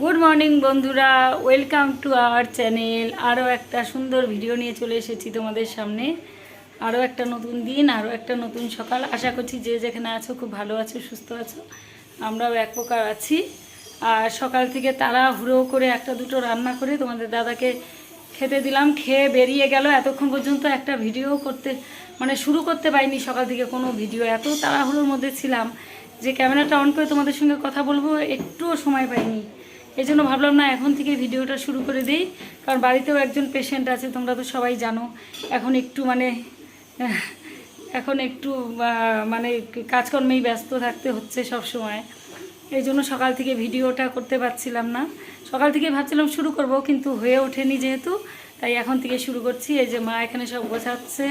Good morning বন্ধুরা। Welcome to our channel আরও একটা সুন্দর ভিডিও নিয়ে চলে এসেছি তোমাদের সামনে। আরও একটা নতুন দিন আরও একটা নতুন সকাল। আশা করছি যে যেখানে আছো খুব ভালো আছো, সুস্থ আছো। আমরাও এক প্রকার আছি। আর সকাল থেকে তারা হুড়ো করে একটা দুটো রান্না করে তোমাদের দাদাকে খেতে দিলাম। খেয়ে বেরিয়ে গেল। এতক্ষণ পর্যন্ত একটা ভিডিও করতে মানে শুরু করতে পারিনি সকাল থেকে কোনো ভিডিও এত তাড়াহুড়োর মধ্যে ছিলাম যে ক্যামেরাটা অন করে তোমাদের সঙ্গে কথা বলব, একটুও সময় পাইনি। এই জন্য ভাবলাম না এখন থেকে ভিডিওটা শুরু করে দিই, কারণ বাড়িতেও একজন পেশেন্ট আছে, তোমরা তো সবাই জানো। এখন একটু মানে এখন একটু মানে কাজকর্মেই ব্যস্ত থাকতে হচ্ছে সব সময়। এই জন্য সকাল থেকে ভিডিওটা করতে পারছিলাম না। সকাল থেকে ভাবছিলাম শুরু করব, কিন্তু হয়ে ওঠেনি যেহেতু, তাই এখন থেকে শুরু করছি। এই যে মা এখানে সব গোছাচ্ছে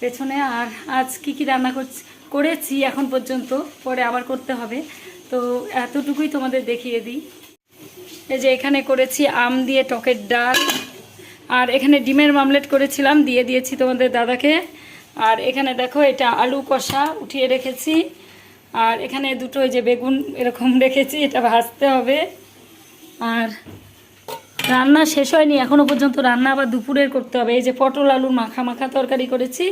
পেছনে, আর আজ কি কি রান্না করছি, করেছি এখন পর্যন্ত, পরে আবার করতে হবে। তো এতটুকুই তোমাদের দেখিয়ে দিই। এই যে এখানে করেছি আম দিয়ে টকের ডাল, আর এখানে ডিমের মামলেট করেছিলাম, দিয়ে দিয়েছি তোমাদের দাদাকে। আর এখানে দেখো, এটা আলু কষা উঠিয়ে রেখেছি। আর এখানে দুটো যে বেগুন এরকম রেখেছি, এটা ভাজতে হবে। আর রান্না শেষ হয়নি এখনও পর্যন্ত রান্না আবার দুপুরের করতে হবে। এই যে পটল আলুর মাখা মাখা তরকারি করেছি,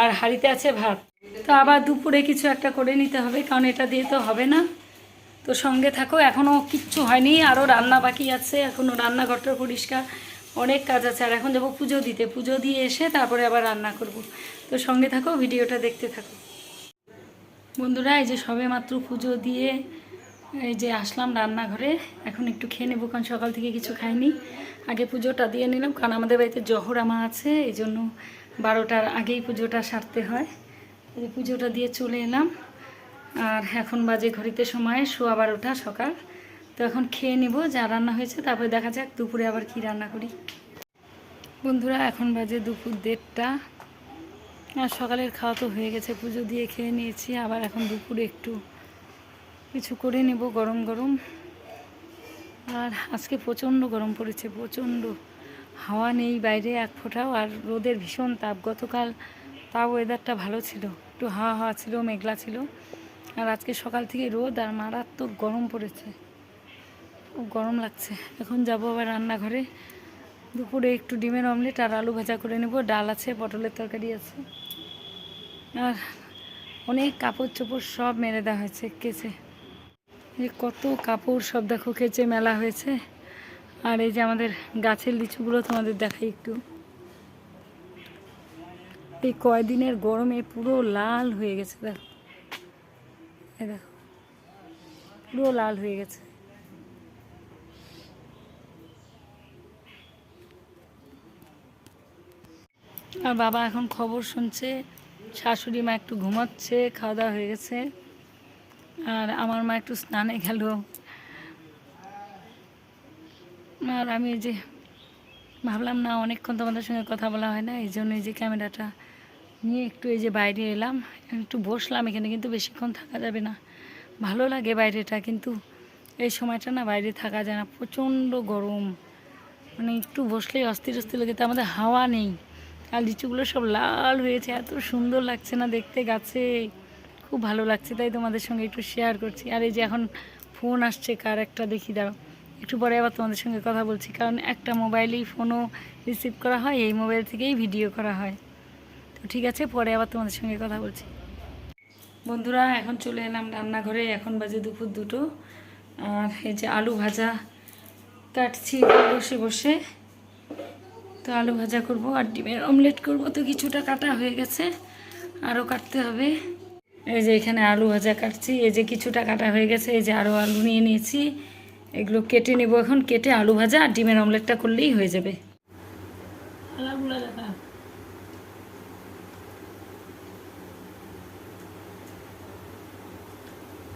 আর হাঁড়িতে আছে ভাত। তো আবার দুপুরে কিছু একটা করে নিতে হবে, কারণ এটা দিয়ে তো হবে না। তো সঙ্গে থাকো এখনও কিচ্ছু হয়নি আরও রান্না বাকি আছে এখনও রান্নাঘরটা পরিষ্কার, অনেক কাজ আছে, আর এখন যাব পুজো দিতে, পুজো দিয়ে এসে তারপরে আবার রান্না করব। তো সঙ্গে থাকো, ভিডিওটা দেখতে থাকো। বন্ধুরা, এই যে সবে মাত্র পুজো দিয়ে, এই যে আসলাম রান্নাঘরে, এখন একটু খেয়ে নেব, কারণ সকাল থেকে কিছু খাইনি। আগে পুজোটা দিয়ে নিলাম, কারণ আমাদের বাড়িতে জহর আমা আছে, এই জন্য বারোটার আগেই পুজোটা সারতে হয়। পুজোটা দিয়ে চলে এলাম। আর এখন বাজে ঘড়িতে সময় সোয়া বারোটা সকাল। তো এখন খেয়ে নেব যা রান্না হয়েছে, তারপরে দেখা যাক দুপুরে আবার কি রান্না করি। বন্ধুরা, এখন বাজে দুপুর দেড়টা। আর সকালের খাওয়া তো হয়ে গেছে, পুজো দিয়ে খেয়ে নিয়েছি। আবার এখন দুপুরে একটু কিছু করে নেব, গরম গরম। আর আজকে প্রচণ্ড গরম পড়েছে, প্রচণ্ড। হাওয়া নেই বাইরে এক ফোঁটাও, আর রোদের ভীষণ তাপ। গতকাল তাও ওয়েদারটা ভালো ছিল। একটু হাওয়া হাওয়া ছিল, মেঘলা ছিল। আর আজকে সকাল থেকে রোদ আর মারাত্মক গরম পড়েছে। খুব গরম লাগছে। এখন যাব আবার রান্নাঘরে। দুপুরে একটু ডিমের অমলেট আর আলু ভাজা করে নেব। ডাল আছে, পটলের তরকারি আছে। আর অনেক কাপড় চোপড় সব মেরে দেওয়া হয়েছে, কেচে। এই কত কাপড় সব দেখো কেচে মেলা হয়েছে। আর এই যে আমাদের গাছের লিচুগুলো তোমাদের দেখাই একটু। এই কয়দিনের গরমে পুরো লাল হয়ে গেছে, দেখো। পুরো লাল হয়ে গেছে। আর বাবা এখন খবর শুনছে, শাশুড়ি মা একটু ঘুমাচ্ছে, খাওয়া দাওয়া হয়ে গেছে। আর আমার মা একটু স্নানে গেল। আর আমি যে ভাবলাম না, অনেকক্ষণ তোমাদের সঙ্গে কথা বলা হয় না, এই জন্য এই যে ক্যামেরাটা নিয়ে একটু এই যে বাইরে এলাম, একটু বসলাম, এখানে কিন্তু বেশিক্ষণ থাকা যাবে না। ভালো লাগে বাইরেটা, কিন্তু এই সময়টা না বাইরে থাকা যায় না, প্রচণ্ড গরম। মানে একটু বসলেই অস্থির অস্থির লাগে, তো আমাদের হাওয়া নেই। আর লিচুগুলো সব লাল হয়েছে, এত সুন্দর লাগছে না দেখতে গাছে। খুব ভালো লাগছে, তাই তোমাদের সঙ্গে একটু শেয়ার করছি। আর এই যে এখন ফোন আসছে, কার একটা দেখি দাও একটু পরে আবার তোমাদের সঙ্গে কথা বলছি, কারণ একটা মোবাইলেই ফোনও রিসিভ করা হয়, এই মোবাইল থেকেই ভিডিও করা হয়। ঠিক আছে পরে আবার তোমাদের সঙ্গে কথা বলছি। বন্ধুরা এখন চলে এলাম রান্নাঘরে এখন বাজে দুপুর দুটো। আর এই যে আলু ভাজা কাটছি বসে বসে। তো আলু ভাজা করব আর ডিমের অমলেট করব। তো কিছুটা কাটা হয়ে গেছে আরও কাটতে হবে। এই যে এখানে আলু ভাজা কাটছি এই যে কিছুটা কাটা হয়ে গেছে এই যে আরও আলু নিয়ে নিয়েছি। এগুলো কেটে নেব এখন কেটে আলু ভাজা আর ডিমের অমলেটটা করলেই হয়ে যাবে আলাগুলো দেখা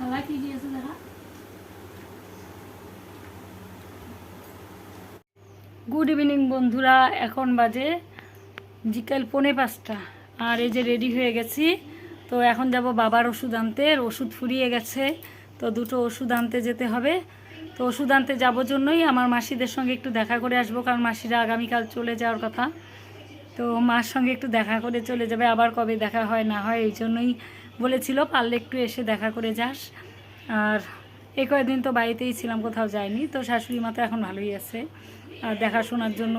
আলা কি দিয়েছে দেখা গুড ইভিনিং বন্ধুরা। এখন বাজে বিকাল পৌনে পাঁচটা। আর এই যে রেডি হয়ে গেছি। তো এখন যাব বাবার ওষুধ আনতে। ওষুধ ফুরিয়ে গেছে। তো দুটো ওষুধ আনতে যেতে হবে। তো ওষুধ আনতে যাব জন্যই আমার মাসিদের সঙ্গে একটু দেখা করে আসব, কারণ মাসিরা আগামীকাল চলে যাওয়ার কথা। তো মার সঙ্গে একটু দেখা করে চলে যাবে। আবার কবে দেখা হয়, না হয়, এই জন্যই বলেছিল, পারলে একটু এসে দেখা করে যাস। আর এই কয়েকদিন তো বাড়িতেই ছিলাম, কোথাও যাইনি। তো শাশুড়ি মা তো এখন ভালোই আছে। দেখাশোনার জন্য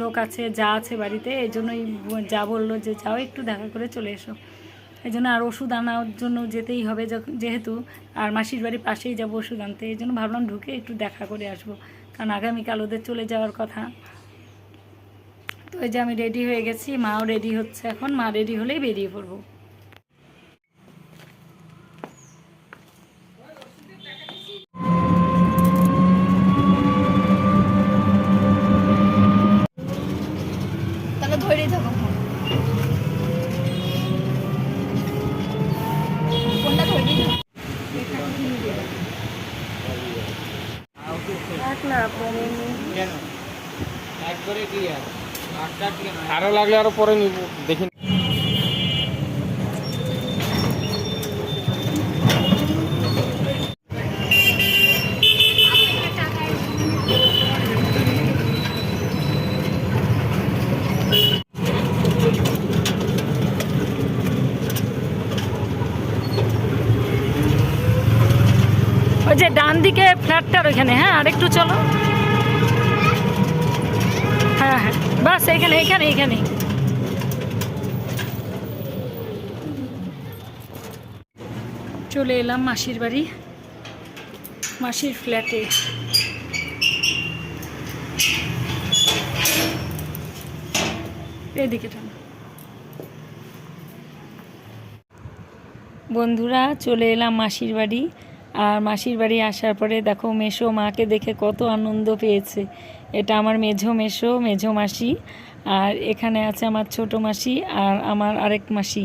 লোক আছে, যা আছে বাড়িতে, এই জন্যই যা বলল যে যাও একটু দেখা করে চলে এসো। এই জন্য আর ওষুধ আনার জন্য যেতেই হবে যেহেতু আর মাসির বাড়ির পাশেই যাব ওষুধ আনতে, এই জন্য ভাবলাম ঢুকে একটু দেখা করে আসব। কারণ আগামীকাল ওদের চলে যাওয়ার কথা। তো এই যে আমি রেডি হয়ে গেছি, মাও রেডি হচ্ছে এখন, মা রেডি হলেই বেরিয়ে পড়ব তাহলে ধরেই থাকো ফোন ফোনটা ধরেই থাকো কেন একবারে কি আর আটটা আরও লাগলে আরও পরে নিব, দেখি ওই যে ডান দিকে ফ্ল্যাটটার ওইখানে হ্যাঁ আরেকটু চলো। হ্যাঁ হ্যাঁ বাস এইখানে এইখানে এইখানে। চলে এলাম মাসির বাড়ি, মাসির ফ্ল্যাটে। এদিকে টানো বন্ধুরা, চলে এলাম মাসির বাড়ি, আর মাসির বাড়ি আসার পরে দেখো মেশো মাকে দেখে কত আনন্দ পেয়েছে। এটা আমার মেঝো মেশো মেঝো মাসি, আর এখানে আছে আমার ছোট মাসি আর আমার আরেক মাসি।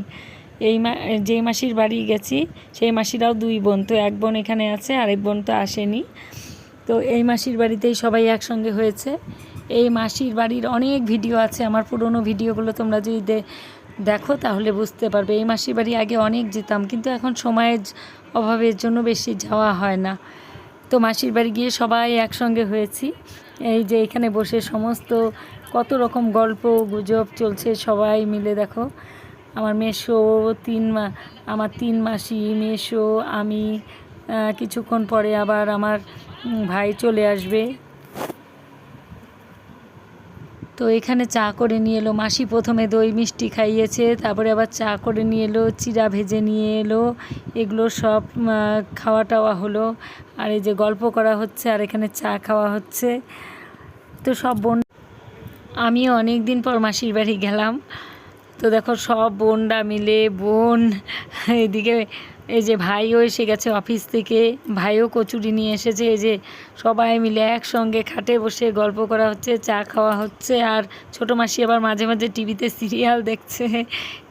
এই মা, যেই মাসির বাড়ি গেছি, সেই মাসিরাও দুই বোন। তো এক বোন এখানে আছে, আরেক বোন তো আসেনি। তো এই মাসির বাড়িতেই সবাই একসঙ্গে হয়েছে। এই মাসির বাড়ির অনেক ভিডিও আছে, আমার পুরনো ভিডিওগুলো তোমরা যদি দেখো তাহলে বুঝতে পারবে। এই মাসির বাড়ি আগে অনেক যেতাম, কিন্তু এখন সময়ের অভাবের জন্য বেশি যাওয়া হয় না। তো মাসির বাড়ি গিয়ে সবাই একসঙ্গে হয়েছি। এই যে এখানে বসে সমস্ত কত রকম গল্প গুজব চলছে সবাই মিলে দেখো। আমার মেশো তিন আমার তিন মাসি মেশো আমি কিছুক্ষণ পরে আবার আমার ভাই চলে আসবে। তো এখানে চা করে নিয়ে এলো। মাসি প্রথমে দই মিষ্টি খাইয়েছে, তারপরে আবার চা করে নিয়ে এলো, চিরা ভেজে নিয়ে এলো। এগুলো সব খাওয়া টাওয়া হলো। আর এই যে গল্প করা হচ্ছে, আর এখানে চা খাওয়া হচ্ছে। তো সব বোন আমিও অনেক দিন পর মাসির বাড়ি গেলাম। তো দেখো সব বোনরা মিলে, বোন, এদিকে এই যে ভাইও এসে গেছে অফিস থেকে, ভাইও কচুরি নিয়ে এসেছে, এই যে সবাই মিলে একসঙ্গে খাটে বসে গল্প করা হচ্ছে, চা খাওয়া হচ্ছে, আর ছোটো মাসি আবার মাঝে মাঝে টিভিতে সিরিয়াল দেখছে,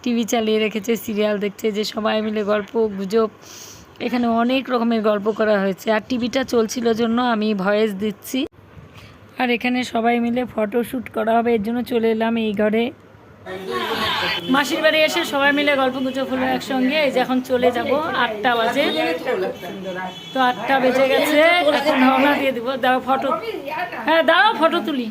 টিভি চালিয়ে রেখেছে, সিরিয়াল দেখছে, যে সবাই মিলে গল্প, গুজব, এখানে অনেক রকমের গল্প করা হয়েছে, আর টিভিটা চলছিল জন্য আমি ভয়েস দিচ্ছি। আর এখানে সবাই মিলে ফটোশ্যুট করা হবে, এর জন্য চলে এলাম এই ঘরে। মাসির বাড়ি এসে সবাই মিলে গল্প গুজব হলো একসঙ্গে। এই যে এখন চলে যাব, আটটা বাজে। তো আটটা বেজে গেছে, এখন রওনা দিয়ে দিব। দাও ফটো। হ্যাঁ দাও ফটো তুলি।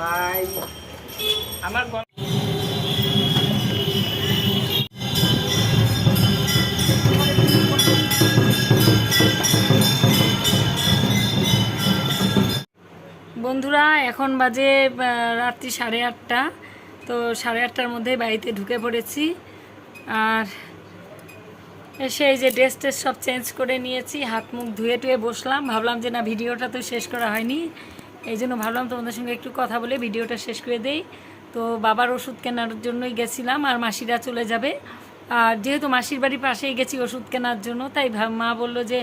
বাই। আমার বন্ধুরা, এখন বাজে রাত্রি সাড়ে আটটা। তো সাড়ে আটটার মধ্যে বাড়িতে ঢুকে পড়েছি। আর এসে এই যে ড্রেস টেস সব চেঞ্জ করে নিয়েছি, হাত মুখ ধুয়ে টুয়ে বসলাম। ভাবলাম যে না, ভিডিওটা তো শেষ করা হয়নি। এই জন্য ভাবলাম তোমাদের সঙ্গে একটু কথা বলে ভিডিওটা শেষ করে দেই। তো বাবার ওষুধ কেনার জন্যই গেছিলাম, আর মাসিরা চলে যাবে। আর যেহেতু মাসির বাড়ির পাশেই গেছি ওষুধ কেনার জন্য, তাই মা বলল যে,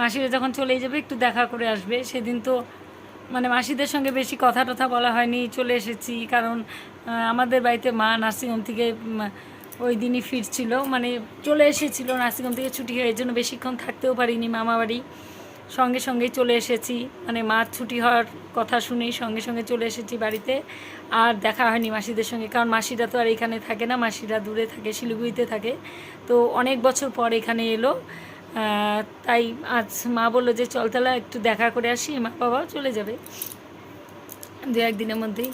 মাসিরা যখন চলেই যাবে, একটু দেখা করে আসবে। সেদিন তো মানে মাসিদের সঙ্গে বেশি কথা টথা বলা হয়নি, চলে এসেছি। কারণ আমাদের বাড়িতে মা নার্সিংহোম থেকে ওই দিনই ফিরছিল। মানে চলে এসেছিল নার্সিংহোম থেকে ছুটি হয়ে এই জন্য বেশিক্ষণ থাকতেও পারিনি মামা বাড়ি। সঙ্গে সঙ্গেই চলে এসেছি। মানে মার ছুটি হওয়ার কথা শুনেই সঙ্গে সঙ্গে চলে এসেছি বাড়িতে। আর দেখা হয়নি মাসিদের সঙ্গে, কারণ মাসিরা তো আর এখানে থাকে না, মাসিরা দূরে থাকে, শিলিগুড়িতে থাকে। তো অনেক বছর পর এখানে এলো। তাই আজ মা বলল যে, চল তাহলে একটু দেখা করে আসি, মা বাবাও চলে যাবে। দু একদিনের মধ্যেই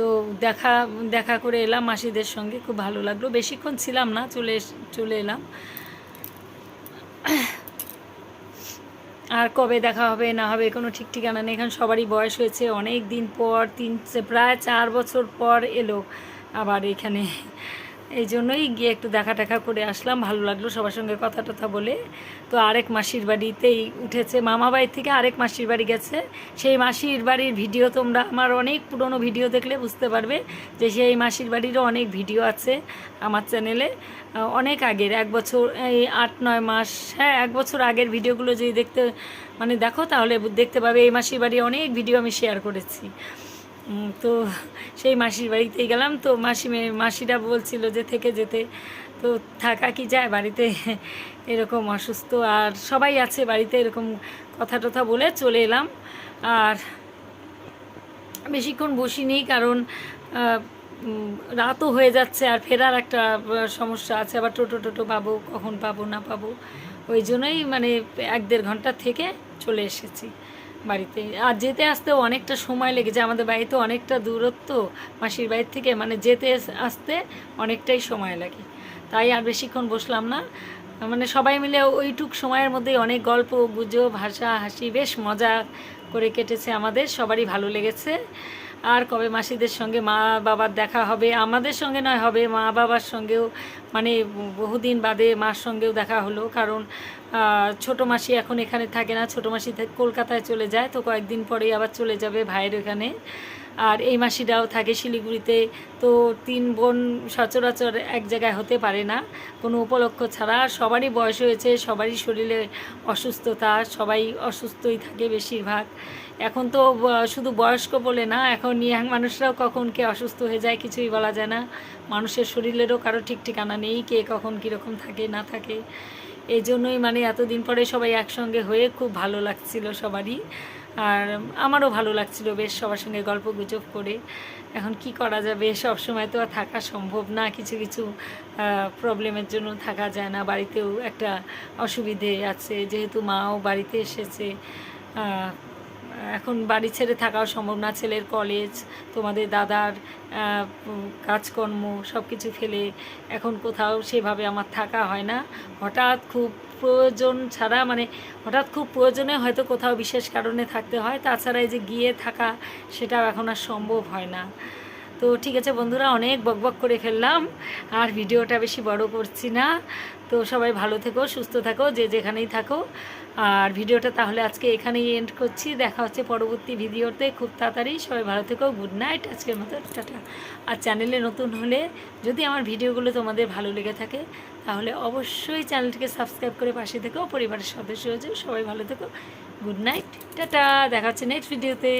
তো দেখা দেখা করে এলাম মাসিদের সঙ্গে, খুব ভালো লাগল। বেশিক্ষণ ছিলাম না, চলে চলে এলাম। আর কবে দেখা হবে, না হবে, কোনো ঠিক ঠিকানা নেই। এখন সবারই বয়স হয়েছে। অনেক দিন পর, তিন প্রায় চার বছর পর এলো। আবার এখানে এই জন্যই গিয়ে একটু দেখা টাকা করে আসলাম। ভালো লাগল সবার সঙ্গে কথা টথা বলে। তো আরেক মাসির বাড়িতেই উঠেছে। মামা বাড়ি থেকে আরেক মাসির বাড়ি গেছে। সেই মাসির বাড়ির ভিডিও তোমরা আমার অনেক পুরনো ভিডিও দেখলে বুঝতে পারবে যে সেই মাসির বাড়িরও অনেক ভিডিও আছে আমার চ্যানেলে। অনেক আগের, এক বছর, এই আট, নয় মাস হ্যাঁ এক বছর আগের ভিডিওগুলো যদি দেখতে মানে দেখো তাহলে দেখতে পাবে এই মাসির বাড়ি অনেক ভিডিও আমি শেয়ার করেছি। তো সেই মাসির বাড়িতেই গেলাম। তো মাসি মাসিরা বলছিল যে থেকে যেতে। তো থাকা কি যায়? বাড়িতে এরকম অসুস্থ। আর সবাই আছে বাড়িতে, এরকম কথা টথা বলে চলে এলাম। আর বেশিক্ষণ বসিনি কারণ রাতও হয়ে যাচ্ছে আর ফেরার একটা সমস্যা আছে। আবার টোটো টোটো পাবো, কখন পাবো, না পাবো। ওই জন্যই মানে এক দেড় ঘণ্টা থেকে চলে এসেছি। বাড়িতে। আর যেতে আসতেও অনেকটা সময় লেগেছে আমাদের বাড়িতে অনেকটা দূরত্ব মাসির বাড়ির থেকে মানে যেতে আসতে অনেকটাই সময় লাগে। তাই আর বেশিক্ষণ বসলাম না। মানে সবাই মিলে ওইটুক সময়ের মধ্যেই অনেক গল্প, গুজব, হাসা হাসি, বেশ মজা করে কেটেছে আমাদের। সবারই ভালো লেগেছে। আর কবে মাসিদের সঙ্গে মা বাবার দেখা হবে, আমাদের সঙ্গে নয়, হবে মা বাবার সঙ্গেও মানে বহুদিন বাদে মার সঙ্গেও দেখা হলো। কারণ ছোটো মাসি এখন এখানে থাকে না, ছোটো মাসি কলকাতায় চলে যায়, তো কয়েকদিন পরেই আবার চলে যাবে ভাইয়ের ওখানে। আর এই মাসিরাও থাকে শিলিগুড়িতে, তো তিন বোন সচরাচর এক জায়গায় হতে পারে না, কোনো উপলক্ষ ছাড়া। সবারই বয়স হয়েছে, সবারই শরীরে অসুস্থতা, সবাই অসুস্থই থাকে বেশিরভাগ। এখন তো শুধু বয়স্ক বলে না, এখন ইয়াং মানুষরাও কখন কে অসুস্থ হয়ে যায় কিছুই বলা যায় না। মানুষের শরীরেরও কারও ঠিক ঠিকানা নেই, কে কখন কীরকম থাকে, না থাকে। এই জন্যই মানে এতদিন পরে সবাই একসঙ্গে হয়ে খুব ভালো লাগছিল সবারই। আর আমারও ভালো লাগছিল বেশ সবার সঙ্গে গল্প গুজব করে। এখন কি করা যাবে? সব সময় তো আর থাকা সম্ভব না। কিছু কিছু প্রবলেমের জন্য থাকা যায় না। বাড়িতেও একটা অসুবিধে আছে। যেহেতু মাও বাড়িতে এসেছে এখন বাড়ি ছেড়ে থাকাও সম্ভব না, ছেলের কলেজ তোমাদের দাদার কাজকর্ম সব কিছু ফেলে এখন কোথাও সেভাবে আমার থাকা হয় না। হঠাৎ খুব প্রয়োজন ছাড়া মানে হঠাৎ খুব প্রয়োজনে হয়তো কোথাও বিশেষ কারণে থাকতে হয়। তাছাড়া এই যে গিয়ে থাকা, সেটাও এখন আর সম্ভব হয় না। তো ঠিক আছে বন্ধুরা, অনেক বকবক করে ফেললাম আর ভিডিওটা বেশি বড় করছি না। তো সবাই ভালো থেকো, সুস্থ থাকো, যে যেখানেই থাকো। আর ভিডিওটা তাহলে আজকে এখানেই এন্ড করছি। দেখা হচ্ছে পরবর্তী ভিডিওতে। খুব তাড়াতাড়ি সবাই ভালো থেকো গুড নাইট আজকের মতো টাটা। আর চ্যানেলে নতুন হলে যদি আমার ভিডিওগুলো তোমাদের ভালো লেগে থাকে, তাহলে অবশ্যই চ্যানেলটিকে সাবস্ক্রাইব করে পাশে থেকো, পরিবারের সদস্য হয়ে যাও, সবাই ভালো থেকো গুড নাইট টাটা, দেখা হচ্ছে নেক্সট ভিডিওতে